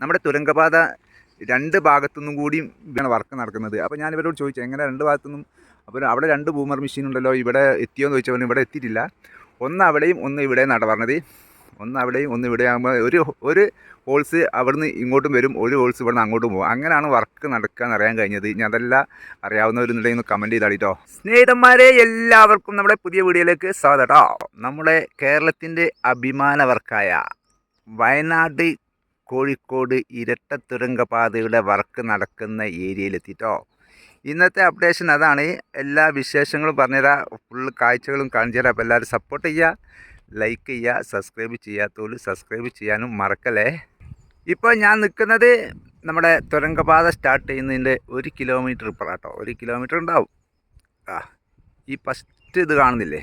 നമ്മുടെ തുരങ്കപാത രണ്ട് ഭാഗത്തുനിന്നും കൂടി ആണ് വർക്ക് നടക്കുന്നത്. അപ്പോൾ ഞാൻ ഇവരോട് ചോദിച്ചു എങ്ങനെ രണ്ട് ഭാഗത്തുനിന്നും? അപ്പോൾ അവിടെ രണ്ട് ബൂമർ മെഷീൻ ഉണ്ടല്ലോ ഇവിടെ എത്തിയോ എന്ന് ചോദിച്ചപ്പോൾ ഇവിടെ എത്തിയിട്ടില്ല. ഒന്ന് അവിടെയും ഒന്ന് ഇവിടെ എന്നാണ് പറഞ്ഞത്. ഒന്ന് അവിടെയും ഒന്ന് ഇവിടെ ആകുമ്പോൾ ഒരു ഒരു ഹോൾസ് അവിടുന്ന് ഇങ്ങോട്ടും വരും ഒരു ഹോൾസ് ഇവിടുന്ന് അങ്ങോട്ടും പോകും. അങ്ങനെയാണ് വർക്ക് നടക്കുക എന്ന് അറിയാൻ കഴിഞ്ഞത്. ഞാൻ അതെല്ലാം അറിയാവുന്നവരുന്നുണ്ടെങ്കിൽ ഒന്ന് കമന്റ് ചെയ്താളിട്ടോ. സ്നേഹിതന്മാരെ എല്ലാവർക്കും നമ്മുടെ പുതിയ വീഡിയോയിലേക്ക് സ്വാഗതം. നമ്മുടെ കേരളത്തിന്റെ അഭിമാന വർക്കായ വയനാട് കോഴിക്കോട് ഇരട്ട തുരങ്കപാതയുടെ വർക്ക് നടക്കുന്ന ഏരിയയിലെത്തിട്ടോ. ഇന്നത്തെ അപ്ഡേഷൻ അതാണ്. എല്ലാ വിശേഷങ്ങളും പറഞ്ഞുതരാം. ഫുൾ കാഴ്ചകളും കാണിച്ചു തരാം അപ്പോൾ എല്ലാവരും സപ്പോർട്ട് ചെയ്യുക ലൈക്ക് ചെയ്യുക സബ്സ്ക്രൈബ് ചെയ്യാത്തവർ സബ്സ്ക്രൈബ് ചെയ്യാനും മറക്കല്ലേ? ഇപ്പോൾ ഞാൻ നിൽക്കുന്നത് നമ്മുടെ തുരങ്കപാത സ്റ്റാർട്ട് ചെയ്യുന്നതിന്റെ ഒരു കിലോമീറ്റർ ഇപ്പുറാട്ടോ ഒരു കിലോമീറ്റർ ഉണ്ടാവും. ആ ഈ ഫസ്റ്റ് ഇത് കാണുന്നില്ലേ?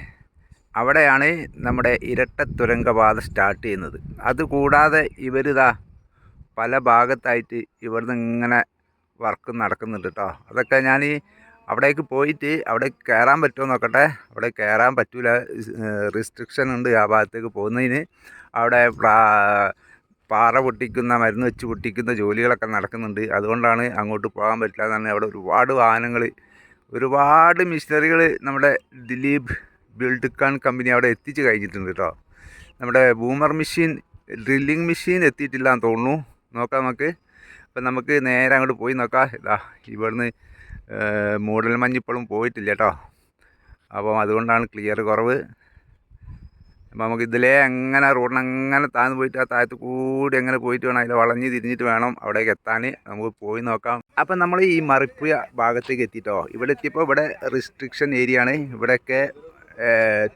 അവിടെയാണ് നമ്മുടെ ഇരട്ട തുരങ്കപാത സ്റ്റാർട്ട് ചെയ്യുന്നത്. അതുകൂടാതെ ഇവരിതാ പല ഭാഗത്തായിട്ട് ഇവിടുന്ന് ഇങ്ങനെ വർക്ക് നടക്കുന്നുണ്ട് കേട്ടോ അതൊക്കെ ഞാൻ ഈ അവിടേക്ക് പോയിട്ട് അവിടെ കയറാൻ പറ്റുമോ നോക്കട്ടെ? അവിടെ കയറാൻ പറ്റൂല. റിസ്ട്രിക്ഷൻ ഉണ്ട് ആ ഭാഗത്തേക്ക് പോകുന്നതിന്. അവിടെ പാറ പൊട്ടിക്കുന്ന മരുന്ന് വെച്ച് പൊട്ടിക്കുന്ന ജോലികളൊക്കെ നടക്കുന്നുണ്ട്. അതുകൊണ്ടാണ് അങ്ങോട്ട് പോകാൻ പറ്റില്ല എന്നാണ് അവിടെ ഒരുപാട് വാഹനങ്ങൾ ഒരുപാട് മിഷനറികൾ നമ്മുടെ ദിലീപ് ബിൽഡ്കാൺ കമ്പനി അവിടെ എത്തിച്ച് കഴിഞ്ഞിട്ടുണ്ട് കേട്ടോ നമ്മുടെ ബൂമർ മെഷീൻ ഡ്രില്ലിംഗ് മെഷീൻ എത്തിയിട്ടില്ല എന്ന് തോന്നുന്നു. നോക്കാം നമുക്ക്. അപ്പം നമുക്ക് നേരെ അങ്ങോട്ട് പോയി നോക്കാം. ഇതാ ഇവിടുന്ന് മൂടൽ മഞ്ഞ് ഇപ്പോഴും പോയിട്ടില്ല കേട്ടോ. അപ്പം അതുകൊണ്ടാണ് ക്ലിയർ കുറവ്. അപ്പം നമുക്ക് ഇതിലേ അങ്ങനെ റോഡിന് അങ്ങനെ താഴ്ന്നു പോയിട്ട് ആ താഴത്ത് കൂടി അങ്ങനെ പോയിട്ട് വേണം അതിൽ വളഞ്ഞ് തിരിഞ്ഞിട്ട് വേണം അവിടേക്ക് എത്താൻ. നമുക്ക് പോയി നോക്കാം. അപ്പം നമ്മൾ ഈ മറിപ്പുഴ ഭാഗത്തേക്ക് എത്തിയിട്ടോ ഇവിടെ എത്തിയപ്പോൾ ഇവിടെ റിസ്ട്രിക്ഷൻ ഏരിയ ആണ്. ഇവിടെയൊക്കെ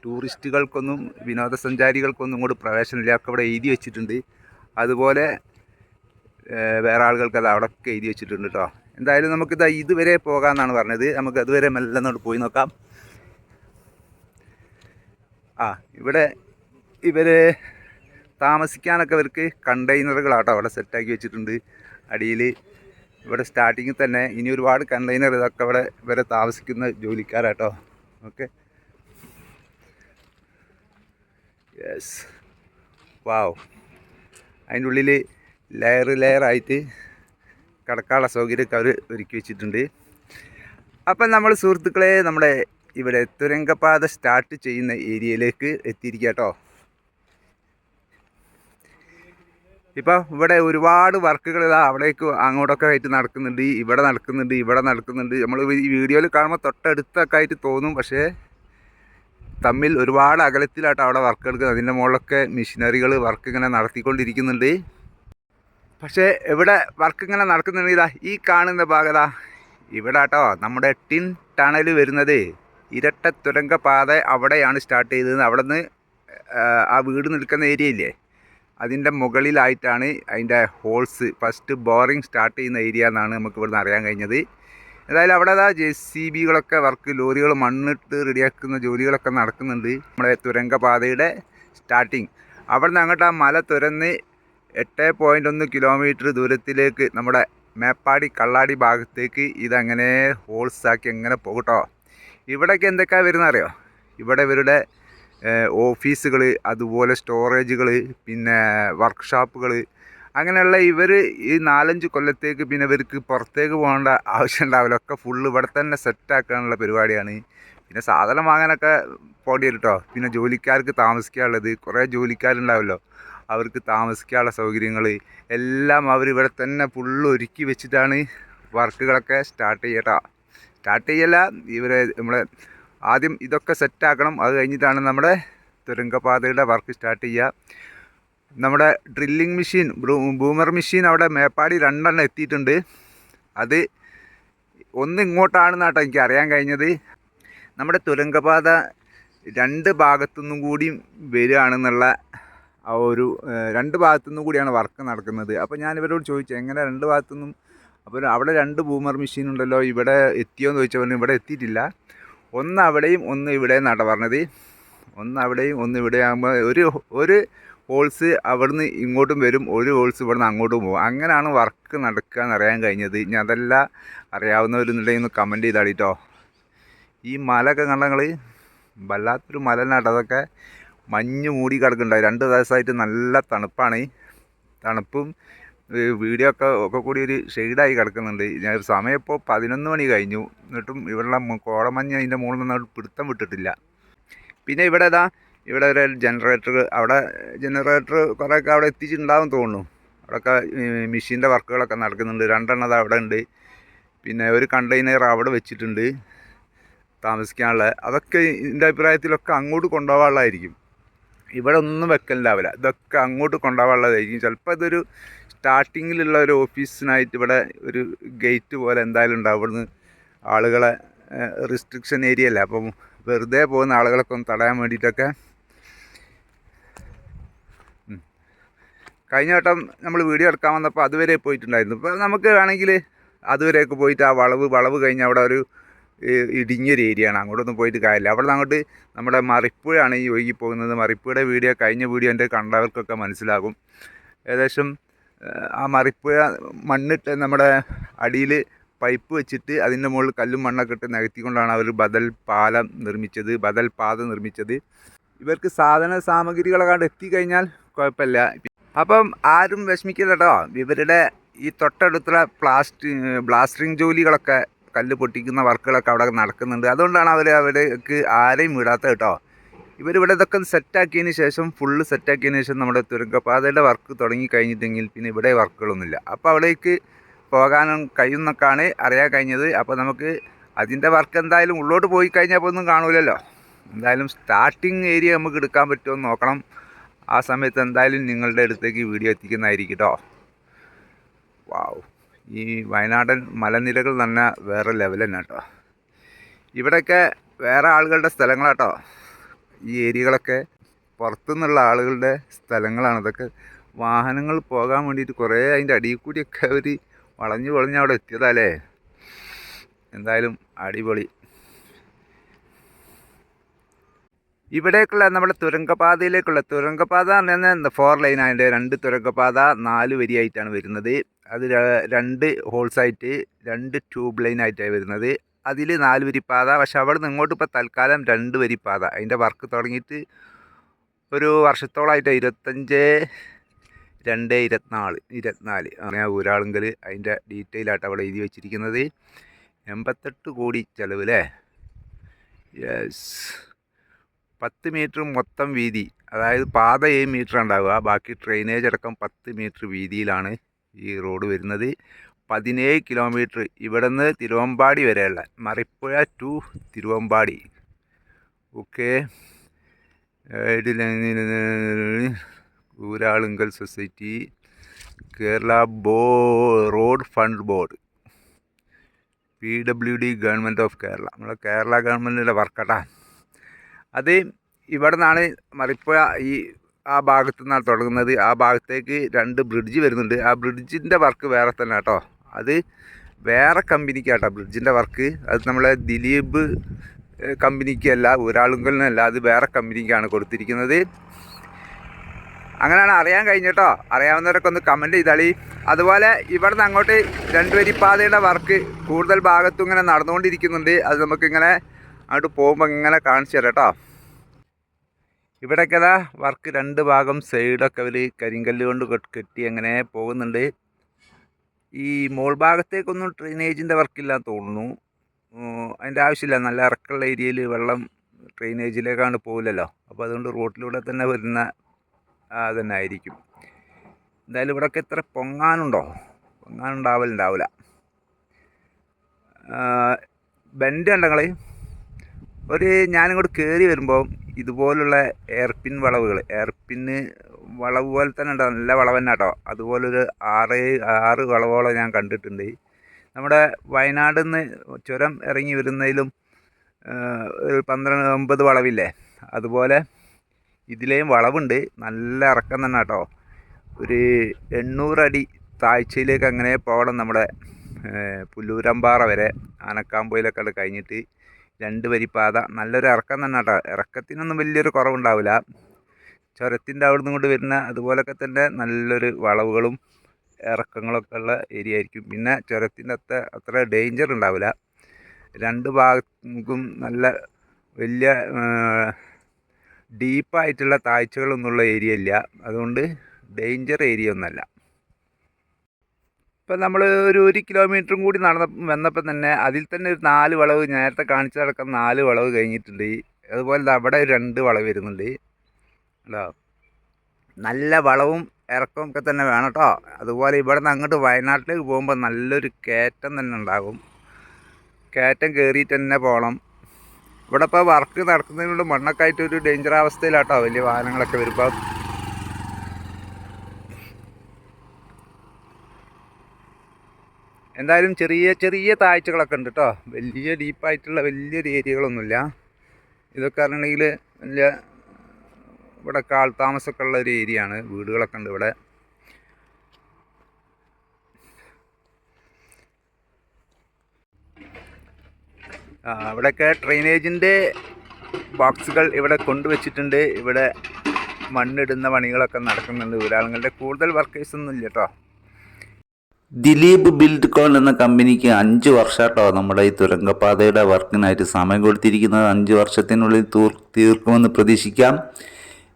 ടൂറിസ്റ്റുകൾക്കൊന്നും വിനോദസഞ്ചാരികൾക്കൊന്നും ഇങ്ങോട്ട് പ്രവേശനമില്ല. ഒക്കെ ഇവിടെ എഴുതി വെച്ചിട്ടുണ്ട്. അതുപോലെ വേറെ ആളുകൾക്ക് അത് അവിടെയൊക്കെ എഴുതി വെച്ചിട്ടുണ്ട് കേട്ടോ എന്തായാലും നമുക്കിത് ഇതുവരെ പോകാമെന്നാണ് പറഞ്ഞത്. നമുക്ക് അതുവരെ മെല്ലെ അങ്ങോട്ട് പോയി നോക്കാം. ആ ഇവിടെ ഇവർ താമസിക്കാനൊക്കെ ഇവർക്ക് കണ്ടെയ്നറുകളാട്ടോ അവിടെ സെറ്റാക്കി വെച്ചിട്ടുണ്ട് അടിയിൽ ഇവിടെ സ്റ്റാർട്ടിങ്ങിൽ തന്നെ ഇനി ഒരുപാട് കണ്ടെയ്നർ ഇതൊക്കെ ഇവിടെ ഇവരെ താമസിക്കുന്ന ജോലിക്കാരാട്ടോ. ഓക്കെ. യെസ് വാവ് അതിന്റെ ഉള്ളിൽ ലെയർ ലെയറായിട്ട് കിടക്കാനുള്ള സൗകര്യമൊക്കെ അവർ ഒരുക്കി വെച്ചിട്ടുണ്ട്. അപ്പം നമ്മൾ സുഹൃത്തുക്കളെ നമ്മുടെ ഇവിടെ തുരങ്കപാത സ്റ്റാർട്ട് ചെയ്യുന്ന ഏരിയയിലേക്ക് എത്തിയിരിക്കുക കേട്ടോ. ഇപ്പോൾ ഇവിടെ ഒരുപാട് വർക്കുകൾ ഇതാ അവിടേക്ക് അങ്ങോട്ടൊക്കെ ആയിട്ട് നടക്കുന്നുണ്ട് ഇവിടെ നടക്കുന്നുണ്ട് ഇവിടെ നടക്കുന്നുണ്ട്. നമ്മൾ ഈ വീഡിയോയിൽ കാണുമ്പോൾ തൊട്ടടുത്തൊക്കെ ആയിട്ട് തോന്നും പക്ഷേ തമ്മിൽ ഒരുപാട് അകലത്തിലായിട്ട് അവിടെ വർക്ക് എടുക്കുന്നത് അതിന്റെ മുകളിലൊക്കെ മെഷീനറികൾ വർക്ക് ഇങ്ങനെ നടത്തിക്കൊണ്ടിരിക്കുന്നുണ്ട്. പക്ഷേ ഇവിടെ വർക്ക് ഇങ്ങനെ നടക്കുന്നുണ്ട് ഇതാ ഈ കാണുന്ന ഭാഗതാ ഇവിടെ കേട്ടോ നമ്മുടെ ടിൻ ടണൽ വരുന്നത് ഇരട്ട തുരങ്ക പാത അവിടെയാണ് സ്റ്റാർട്ട് ചെയ്തത്. അവിടെ നിന്ന് ആ വീട് നിൽക്കുന്ന ഏരിയ ഇല്ലേ? അതിന്റെ മുകളിലായിട്ടാണ് അതിന്റെ ഹോൾസ് ഫസ്റ്റ് ബോറിങ് സ്റ്റാർട്ട് ചെയ്യുന്ന ഏരിയ എന്നാണ് നമുക്ക് ഇവിടുന്ന് അറിയാൻ കഴിഞ്ഞത്. എന്തായാലും അവിടെ അതാ ജെ സി ബികളൊക്കെ വർക്ക് ലോറികൾ മണ്ണിട്ട് റെഡിയാക്കുന്ന ജോലികളൊക്കെ നടക്കുന്നുണ്ട്. നമ്മുടെ തുരങ്കപാതയുടെ സ്റ്റാർട്ടിങ് അവിടെ നിന്ന് അങ്ങോട്ട് ആ മല തുരന്ന് എട്ട് പോയിന്റ് ഒന്ന് കിലോമീറ്റർ ദൂരത്തിലേക്ക് നമ്മുടെ മേപ്പാടി കള്ളാടി ഭാഗത്തേക്ക് ഇതങ്ങനെ ഹോൾസാക്കി അങ്ങനെ പോകട്ടോ ഇവിടേക്ക് എന്തൊക്കെയാണ് വരുന്നത് അറിയോ? ഇവിടെ ഇവരുടെ ഓഫീസുകൾ അതുപോലെ സ്റ്റോറേജുകൾ പിന്നെ വർക്ക്ഷോപ്പുകൾ അങ്ങനെയുള്ള ഇവർ ഈ നാലഞ്ച് കൊല്ലത്തേക്ക് പിന്നെ ഇവർക്ക് പുറത്തേക്ക് പോകേണ്ട ആവശ്യം ഉണ്ടാവില്ല. ഒക്കെ ഫുള്ള് ഇവിടെ തന്നെ സെറ്റാക്കാനുള്ള പരിപാടിയാണ്. പിന്നെ സാധനം വാങ്ങാനൊക്കെ വരും കേട്ടോ പിന്നെ ജോലിക്കാർക്ക് താമസിക്കാനുള്ളത്. കുറേ ജോലിക്കാരുണ്ടാവുമല്ലോ അവർക്ക് താമസിക്കാനുള്ള സൗകര്യങ്ങൾ എല്ലാം അവർ ഇവിടെ തന്നെ ഫുള്ള് ഒരുക്കി വെച്ചിട്ടാണ് വർക്കുകളൊക്കെ സ്റ്റാർട്ട് ചെയ്യട്ട. സ്റ്റാർട്ട് ചെയ്യല്ല ഇവരെ നമ്മളെ ആദ്യം ഇതൊക്കെ സെറ്റാക്കണം അത് കഴിഞ്ഞിട്ടാണ് നമ്മുടെ തുരങ്കപാതയുടെ വർക്ക് സ്റ്റാർട്ട് ചെയ്യുക. നമ്മുടെ ഡ്രില്ലിംഗ് മെഷീൻ ബൂമർ മെഷീൻ അവിടെ മേപ്പാടി രണ്ടെണ്ണം എത്തിയിട്ടുണ്ട്. അത് ഒന്ന് ഇങ്ങോട്ടാണെന്നാട്ടോ എനിക്ക് അറിയാൻ കഴിഞ്ഞത്. നമ്മുടെ തുരങ്കപാത രണ്ട് ഭാഗത്തുനിന്നും കൂടി വരികയാണെന്നുള്ള ആ ഒരു രണ്ട് ഭാഗത്തുനിന്നും കൂടിയാണ് വർക്ക് നടക്കുന്നത്. അപ്പോൾ ഞാൻ ഇവരോട് ചോദിച്ചു എങ്ങനെ രണ്ട് ഭാഗത്തുനിന്നും? അപ്പോൾ അവിടെ രണ്ട് ബൂമർ മെഷീൻ ഉണ്ടല്ലോ ഇവിടെ എത്തിയോ എന്ന് ചോദിച്ചപ്പോൾ ഇവിടെ എത്തിയിട്ടില്ല. ഒന്ന് അവിടെയും ഒന്ന് ഇവിടെ എന്നാണ് പറഞ്ഞത്. ഒന്ന് അവിടെയും ഒന്ന് ഇവിടെ ആകുമ്പോൾ ഒരു ഒരു ഹോൾസ് അവിടുന്ന് ഇങ്ങോട്ടും വരും ഒരു ഹോൾസ് ഇവിടുന്ന് അങ്ങോട്ടും പോകും. അങ്ങനെയാണ് വർക്ക് നടക്കുക എന്ന് അറിയാൻ കഴിഞ്ഞത്. ഇനി അതെല്ലാം അറിയാവുന്നവരുന്നുണ്ടെങ്കിൽ ഒന്ന് കമന്റ് ചെയ്താളിട്ടോ ഈ മലയൊക്കെ കണ്ട നിങ്ങൾ വല്ലാത്തൊരു മല മഞ്ഞ് മൂടി കിടക്കുന്നുണ്ടായി രണ്ട് ദിവസമായിട്ട് നല്ല തണുപ്പാണ്. തണുപ്പും വീഡിയോ ഒക്കെ ഒക്കെ കൂടി ഒരു ഷെയ്ഡായി കിടക്കുന്നുണ്ട്. ഞാൻ സമയം ഇപ്പോൾ പതിനൊന്ന് മണി കഴിഞ്ഞു. എന്നിട്ടും മ- കോടമഞ്ഞ് അതിന്റെ മുകളിൽ നിന്ന് പിടുത്തം വിട്ടിട്ടില്ല. പിന്നെ ഇവിടെ ഇതാ ഇവിടെ ഒരു ജനറേറ്റർ അവിടെ ജനറേറ്റർ കുറേയൊക്കെ അവിടെ എത്തിച്ചിട്ടുണ്ടാവും തോന്നുന്നു. അവിടെയൊക്കെ മെഷീന്റെ വർക്കുകളൊക്കെ നടക്കുന്നുണ്ട്. രണ്ടെണ്ണത് അവിടെ ഉണ്ട്. പിന്നെ ഒരു കണ്ടെയ്നർ അവിടെ വെച്ചിട്ടുണ്ട്. താമസിക്കാനുള്ള അതൊക്കെ എന്റെ അഭിപ്രായത്തിലൊക്കെ അങ്ങോട്ട് കൊണ്ടുപോകാനുള്ളതായിരിക്കും. ഇവിടെ ഒന്നും വെക്കലുണ്ടാവില്ല. ഇതൊക്കെ അങ്ങോട്ട് കൊണ്ടുപോകാനുള്ളതായിരിക്കും. ചിലപ്പോൾ ഇതൊരു സ്റ്റാർട്ടിങ്ങിലുള്ള ഒരു ഓഫീസിനായിട്ട് ഇവിടെ ഒരു ഗേറ്റ് പോലെ എന്തായാലും ഉണ്ടാവും. ഇവിടുന്ന് ആളുകളെ റിസ്ട്രിക്ഷൻ ഏരിയ അല്ല? അപ്പം വെറുതെ പോകുന്ന ആളുകളൊക്കെ ഒന്ന് തടയാൻ വേണ്ടിയിട്ടൊക്കെ. കഴിഞ്ഞ വട്ടം നമ്മൾ വീഡിയോ എടുക്കാൻ വന്നപ്പോൾ അതുവരെ പോയിട്ടുണ്ടായിരുന്നു. ഇപ്പോൾ നമുക്ക് വേണമെങ്കിൽ അതുവരെയൊക്കെ പോയിട്ട് ആ വളവ് വളവ് കഴിഞ്ഞ് അവിടെ ഒരു ഏരിയ ഏരിയയാണ് അങ്ങോട്ടൊന്നും പോയിട്ട് കാര്യമില്ല. അവിടെ അങ്ങോട്ട് നമ്മുടെ മറിപ്പുഴയാണ് ഈ ഒഴുകി പോകുന്നത്. മറിപ്പുഴയുടെ വീഡിയോ കഴിഞ്ഞ വീഡിയോ എന്റെ കണ്ടവർക്കൊക്കെ മനസ്സിലാകും. ഏകദേശം ആ മറിപ്പുഴ മണ്ണിട്ട് നമ്മുടെ അടിയിൽ പൈപ്പ് വെച്ചിട്ട് അതിന്റെ മുകളിൽ കല്ലും മണ്ണൊക്കെ ഇട്ട് നികത്തിക്കൊണ്ടാണ് അവർ ബദൽ പാലം നിർമ്മിച്ചത് ബദൽ പാത നിർമ്മിച്ചത്. ഇവർക്ക് സാധന സാമഗ്രികളൊക്കെ എത്തി എത്തിക്കഴിഞ്ഞാൽ കുഴപ്പമില്ല. അപ്പം ആരും വിഷമിക്കില്ല കേട്ടോ ഇവരുടെ ഈ തൊട്ടടുത്തുള്ള പ്ലാസ്റ്റി ബ്ലാസ്റ്ററിങ് ജോലികളൊക്കെ കല്ല് പൊട്ടിക്കുന്ന വർക്കുകളൊക്കെ അവിടെ നടക്കുന്നുണ്ട്. അതുകൊണ്ടാണ് അവർ അവർക്ക് ആരെയും വിടാത്തത് കേട്ടോ. ഇവരിവിടെ ഇതൊക്കെ സെറ്റാക്കിയതിന് ശേഷം ഫുള്ള് സെറ്റാക്കിയതിന് ശേഷം നമ്മുടെ തുരങ്കപാതയുടെ വർക്ക് തുടങ്ങി കഴിഞ്ഞിട്ടെങ്കിൽ പിന്നെ ഇവിടെ വർക്കുകളൊന്നുമില്ല അപ്പോൾ അവിടേക്ക് പോകാനും കഴിയുന്നൊക്കെയാണ് അറിയാൻ കഴിഞ്ഞത്. അപ്പോൾ നമുക്ക് അതിന്റെ വർക്ക് എന്തായാലും ഉള്ളോട്ട് പോയി കഴിഞ്ഞാൽ അപ്പോൾ ഒന്നും കാണൂലല്ലോ. എന്തായാലും സ്റ്റാർട്ടിങ് ഏരിയ നമുക്ക് എടുക്കാൻ പറ്റുമോ എന്ന് നോക്കണം. ആ സമയത്ത് എന്തായാലും നിങ്ങളുടെ അടുത്തേക്ക് വീഡിയോ എത്തിക്കുന്നതായിരിക്കും കേട്ടോ. വാവ് ഈ വയനാടൻ മലനിരകൾ തന്നെ വേറെ ലെവൽ തന്നെ കേട്ടോ. ഇവിടെയൊക്കെ വേറെ ആളുകളുടെ സ്ഥലങ്ങളാട്ടോ. ഈ ഏരിയകളൊക്കെ പുറത്തുനിന്നുള്ള ആളുകളുടെ സ്ഥലങ്ങളാണ്. ഇതൊക്കെ വാഹനങ്ങൾ പോകാൻ വേണ്ടിയിട്ട് കുറേ അതിന്റെ അടിയിൽ കൂടിയൊക്കെ അവർ വളഞ്ഞ് വളഞ്ഞ് അവിടെ എത്തിയതല്ലേ? എന്തായാലും അടിപൊളി. ഇവിടേക്കുള്ള നമ്മുടെ തുരങ്കപാതയിലേക്കുള്ള തുരങ്കപാത എന്ന് പറഞ്ഞാൽ ഫോർ ലൈൻ ആയിട്ട് രണ്ട് തുരങ്കപാത നാല് വരിയായിട്ടാണ് വരുന്നത്. അത് രണ്ട് ഹോൾസായിട്ട് രണ്ട് ട്യൂബ് ലൈൻ ആയിട്ടാണ് വരുന്നത്. അതിൽ നാല് വരി പാത പക്ഷെ അവിടെ നിന്ന് ഇങ്ങോട്ട് ഇപ്പോൾ തൽക്കാലം രണ്ട് വരി പാത അതിന്റെ വർക്ക് തുടങ്ങിയിട്ട് ഒരു വർഷത്തോളമായിട്ട് ഇരുപത്തഞ്ച് രണ്ട് ഇരുപത്തിനാല് ഇരുപത്തിനാല്. അങ്ങനെ ഊരാളുങ്കൽ അതിന്റെ ഡീറ്റെയിൽ ആയിട്ട് അവിടെ എഴുതി വെച്ചിരിക്കുന്നത്. എൺപത്തെട്ട് കോടി ചിലവ് അല്ലേ? യെസ് പത്ത് മീറ്റർ മൊത്തം വീതി. അതായത് പാത ഏഴ് മീറ്റർ ഉണ്ടാവുക ബാക്കി ഡ്രെയിനേജ് അടക്കം പത്ത് മീറ്റർ വീതിയിലാണ്. ഈ റോഡ് വരുന്നത് പതിനേഴ് കിലോമീറ്റർ ഇവിടെ നിന്ന് തിരുവമ്പാടി വരെയുള്ള Marippuzha to Thiruvambady. Okay Uralungal society Kerala ബോ road fund board. P W D government of Kerala. നമ്മളെ കേരള ഗവൺമെന്റിന്റെ വർക്കട്ടാ അത് ഇവിടെ നിന്നാണ് മറിപ്പുഴ ഈ ആ ഭാഗത്തു നിന്നാണ് തുടങ്ങുന്നത്. ആ ഭാഗത്തേക്ക് രണ്ട് ബ്രിഡ്ജ് വരുന്നുണ്ട്. ആ ബ്രിഡ്ജിന്റെ വർക്ക് വേറെ തന്നെ കേട്ടോ. അത് വേറെ കമ്പനിക്കാട്ടോ ബ്രിഡ്ജിന്റെ വർക്ക് അത് നമ്മളെ ദിലീപ് കമ്പനിക്കല്ല ഒരാളുങ്കലിനല്ല അത് വേറെ കമ്പനിക്കാണ് കൊടുത്തിരിക്കുന്നത്. അങ്ങനെയാണ് അറിയാൻ കഴിഞ്ഞിട്ടോ. അറിയാവുന്നവരൊക്കെ ഒന്ന് കമന്റ് ചെയ്താളി. അതുപോലെ ഇവിടെ നിന്ന് അങ്ങോട്ട് രണ്ട് വരി പാതയുടെ വർക്ക് കൂടുതൽ ഭാഗത്തും ഇങ്ങനെ നടന്നുകൊണ്ടിരിക്കുന്നുണ്ട്. അത് നമുക്കിങ്ങനെ അങ്ങോട്ട് പോകുമ്പോൾ ഇങ്ങനെ കാണിച്ചു തരാം കേട്ടോ. ഇവിടെയൊക്കെ ഇതാ വർക്ക് രണ്ട് ഭാഗം സൈഡൊക്കെ അവർ കരിങ്കല്ല് കൊണ്ട് കെട്ടി അങ്ങനെ പോകുന്നുണ്ട്. ഈ മോൾ ഭാഗത്തേക്കൊന്നും ഡ്രെയിനേജിന്റെ വർക്കില്ലാന്ന് തോന്നുന്നു. അതിന്റെ ആവശ്യമില്ല. നല്ല ഇറക്കമുള്ള ഏരിയയിൽ വെള്ളം ഡ്രെയിനേജിലേക്കാണ് പോകില്ലല്ലോ അപ്പോൾ അതുകൊണ്ട് റോട്ടിലൂടെ തന്നെ വരുന്ന തന്നെ ആയിരിക്കും. എന്തായാലും ഇവിടെയൊക്കെ ഇത്ര പൊങ്ങാനുണ്ടോ? പൊങ്ങാനുണ്ടാവലുണ്ടാവില്ല ബെൻഡ് ഉണ്ടെങ്കിൽ ഒരു ഞാനിങ്ങോട്ട് കയറി വരുമ്പോൾ ഇതുപോലുള്ള എയർപിൻ വളവുകൾ എയർപിന്ന് വളവ് പോലെ തന്നെ ഉണ്ടാവും നല്ല വളവ് തന്നെ കേട്ടോ അതുപോലൊരു ആറ് ആറ് വളവോളം ഞാൻ കണ്ടിട്ടുണ്ട്. നമ്മുടെ വയനാട് നിന്ന് ചുരം ഇറങ്ങി വരുന്നതിലും ഒരു പന്ത്രണ്ട് ഒമ്പത് വളവില്ലേ? അതുപോലെ ഇതിലെയും വളവുണ്ട്. നല്ല ഇറക്കം തന്നെ കേട്ടോ ഒരു എണ്ണൂറടി താഴ്ചയിലേക്ക് അങ്ങനെ പോകണം നമ്മുടെ പുല്ലൂരമ്പാറ വരെ ആനക്കാമ്പൊയിലൊക്കെ കഴിഞ്ഞിട്ട്. രണ്ട് വരി പാത. നല്ലൊരു ഇറക്കം തന്നെ കേട്ടോ ഇറക്കത്തിനൊന്നും വലിയൊരു കുറവുണ്ടാവില്ല. ചുരത്തിന്റെ അവിടെ നിന്ന് കൊണ്ട് വരുന്ന അതുപോലൊക്കെ തന്നെ നല്ലൊരു വളവുകളും ഇറക്കങ്ങളൊക്കെ ഉള്ള ഏരിയ ആയിരിക്കും. പിന്നെ ചുരത്തിന്റെ അത്ര അത്ര ഡേഞ്ചർ ഉണ്ടാവില്ല. രണ്ട് ഭാഗത്തും നല്ല വലിയ ഡീപ്പായിട്ടുള്ള താഴ്ചകളൊന്നുമുള്ള ഏരിയ ഇല്ല. അതുകൊണ്ട് ഡേഞ്ചർ ഏരിയ ഒന്നല്ല ഇപ്പം നമ്മൾ ഒരു ഒരു കിലോമീറ്ററും കൂടി നടന്ന വന്നപ്പോൾ തന്നെ അതിൽ തന്നെ ഒരു നാല് വളവ് നേരത്തെ കാണിച്ചു നടക്കുന്ന നാല് വളവ് കഴിഞ്ഞിട്ടുണ്ട്. അതുപോലെ അവിടെ രണ്ട് വളവ് വരുന്നുണ്ട്. കേട്ടോ നല്ല വളവും ഇറക്കവും ഒക്കെ തന്നെ വേണം കേട്ടോ. അതുപോലെ ഇവിടെ നിന്ന് അങ്ങോട്ട് വയനാട്ടിലേക്ക് പോകുമ്പോൾ നല്ലൊരു കയറ്റം തന്നെ ഉണ്ടാകും. കയറ്റം കയറിയിട്ട് തന്നെ പോകണം. ഇവിടെ ഇപ്പോൾ വർക്ക് നടക്കുന്നതിനുള്ള മണ്ണൊക്കെ ആയിട്ട് ഒരു ഡേഞ്ചർ അവസ്ഥയിലാട്ടോ. വലിയ വാഹനങ്ങളൊക്കെ വരുമ്പോൾ എന്തായാലും ചെറിയ ചെറിയ താഴ്ചകളൊക്കെ ഉണ്ട് കേട്ടോ വലിയ ഡീപ്പായിട്ടുള്ള വലിയൊരു ഏരിയകളൊന്നുമില്ല. ഇതൊക്കെ പറഞ്ഞിട്ടുണ്ടെങ്കിൽ വലിയ ഇവിടെ കാൾ താമസമൊക്കെ ഉള്ള ഒരു ഏരിയ ആണ് വീടുകളൊക്കെ ഉണ്ട് ഇവിടെ. ഇവിടെയൊക്കെ ഡ്രെയിനേജിന്റെ ബോക്സുകൾ ഇവിടെ കൊണ്ടുവച്ചിട്ടുണ്ട്. ഇവിടെ മണ്ണിടുന്ന പണികളൊക്കെ നടക്കുന്നുണ്ട്. ഒരാളുകളുടെ കൂടുതൽ വർക്കേഴ്സ് ഒന്നും ഇല്ല കേട്ടോ ദിലീപ് ബിൽഡ് കോൺ എന്ന കമ്പനിക്ക് അഞ്ച് വർഷമാട്ടോ നമ്മുടെ ഈ തുരങ്കപാതയുടെ വർക്കിനായിട്ട് സമയം കൊടുത്തിരിക്കുന്നത്. അഞ്ച് വർഷത്തിനുള്ളിൽ തൂർ തീർക്കുമെന്ന് പ്രതീക്ഷിക്കാം.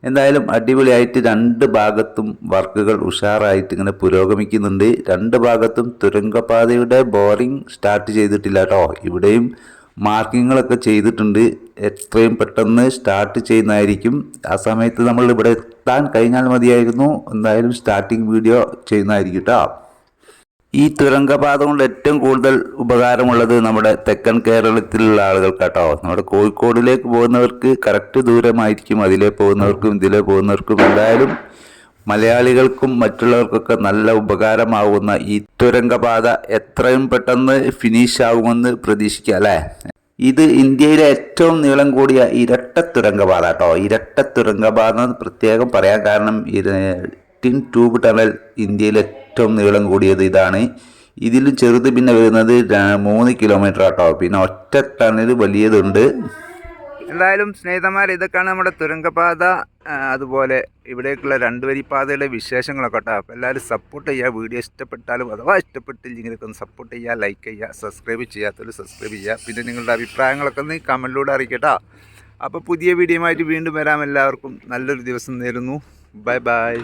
എന്തായാലും അടിപൊളിയായിട്ട് രണ്ട് ഭാഗത്തും വർക്കുകൾ ഉഷാറായിട്ട് ഇങ്ങനെ പുരോഗമിക്കുന്നുണ്ട്. രണ്ട് ഭാഗത്തും തുരങ്കപാതയുടെ ബോറിംഗ് സ്റ്റാർട്ട് ചെയ്തിട്ടില്ല കേട്ടോ. ഇവിടെയും മാർക്കിങ്ങുകളൊക്കെ ചെയ്തിട്ടുണ്ട്. എത്രയും പെട്ടെന്ന് സ്റ്റാർട്ട് ചെയ്യുന്നതായിരിക്കും. ആ സമയത്ത് നമ്മൾ ഇവിടെ എത്താൻ കഴിഞ്ഞാൽ മതിയായിരുന്നു. എന്തായാലും സ്റ്റാർട്ടിങ് വീഡിയോ ചെയ്യുന്നതായിരിക്കും കേട്ടോ. ഈ തുരങ്കപാത കൊണ്ട് ഏറ്റവും കൂടുതൽ ഉപകാരമുള്ളത് നമ്മുടെ തെക്കൻ കേരളത്തിലുള്ള ആളുകൾക്ക് കേട്ടോ നമ്മുടെ കോഴിക്കോടിലേക്ക് പോകുന്നവർക്ക് കറക്റ്റ് ദൂരമായിരിക്കും അതിലേ പോകുന്നവർക്കും ഇതിലേ പോകുന്നവർക്കും എന്തായാലും മലയാളികൾക്കും മറ്റുള്ളവർക്കൊക്കെ നല്ല ഉപകാരമാവുന്ന ഈ തുരങ്കപാത എത്രയും പെട്ടെന്ന് ഫിനിഷ് ആകുമെന്ന് പ്രതീക്ഷിക്കാം അല്ലേ? ഇത് ഇന്ത്യയിലെ ഏറ്റവും നീളം കൂടിയ ഇരട്ട തുരങ്കപാത കേട്ടോ ഇരട്ട തുരങ്കപാത പ്രത്യേകം പറയാൻ കാരണം ടിൻ ട്യൂബ് ടണൽ ഇന്ത്യയിലെ ഏറ്റവും നീളം കൂടിയത് ഇതാണ്. ഇതിൽ ചെറുത് പിന്നെ വരുന്നത് മൂന്ന് കിലോമീറ്റർ ആട്ടോ. പിന്നെ ഒറ്റ ടണ്ണിൽ വലിയതുണ്ട്. എന്തായാലും സ്നേഹിതന്മാർ ഇതൊക്കെയാണ് നമ്മുടെ തുരങ്കപാത അതുപോലെ ഇവിടേക്കുള്ള രണ്ട് വരി പാതയുടെ വിശേഷങ്ങളൊക്കെ കേട്ടോ. അപ്പോൾ എല്ലാവരും സപ്പോർട്ട് ചെയ്യുക. വീഡിയോ ഇഷ്ടപ്പെട്ടാലും അഥവാ ഇഷ്ടപ്പെട്ടില്ലെങ്കിലൊക്കെ ഒന്ന് സപ്പോർട്ട് ചെയ്യുക ലൈക്ക് ചെയ്യുക സബ്സ്ക്രൈബ് ചെയ്യാത്തവർ സബ്സ്ക്രൈബ് ചെയ്യുക. പിന്നെ നിങ്ങളുടെ അഭിപ്രായങ്ങളൊക്കെ ഒന്ന് കമന്റിലൂടെ അറിയിക്കട്ടോ അപ്പോൾ പുതിയ വീഡിയോ ആയിട്ട് വീണ്ടും വരാം. എല്ലാവർക്കും നല്ലൊരു ദിവസം നേരുന്നു. Bye bye